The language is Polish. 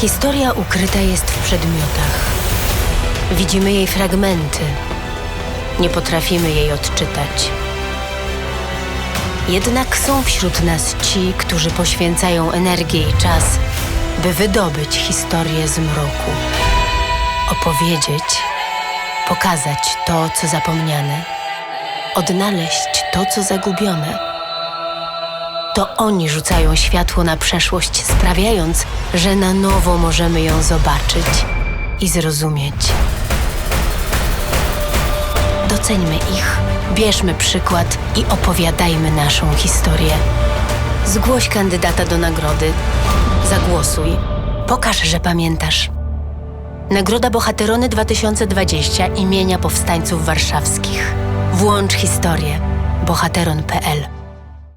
Historia ukryta jest w przedmiotach. Widzimy jej fragmenty. Nie potrafimy jej odczytać. Jednak są wśród nas ci, którzy poświęcają energię i czas, by wydobyć historię z mroku. Opowiedzieć, pokazać to, co zapomniane, odnaleźć to, co zagubione. To oni rzucają światło na przeszłość, sprawiając, że na nowo możemy ją zobaczyć i zrozumieć. Doceńmy ich, bierzmy przykład i opowiadajmy naszą historię. Zgłoś kandydata do nagrody. Zagłosuj. Pokaż, że pamiętasz. Nagroda Bohaterony 2020 imienia powstańców warszawskich. Włącz historię. bohateron.pl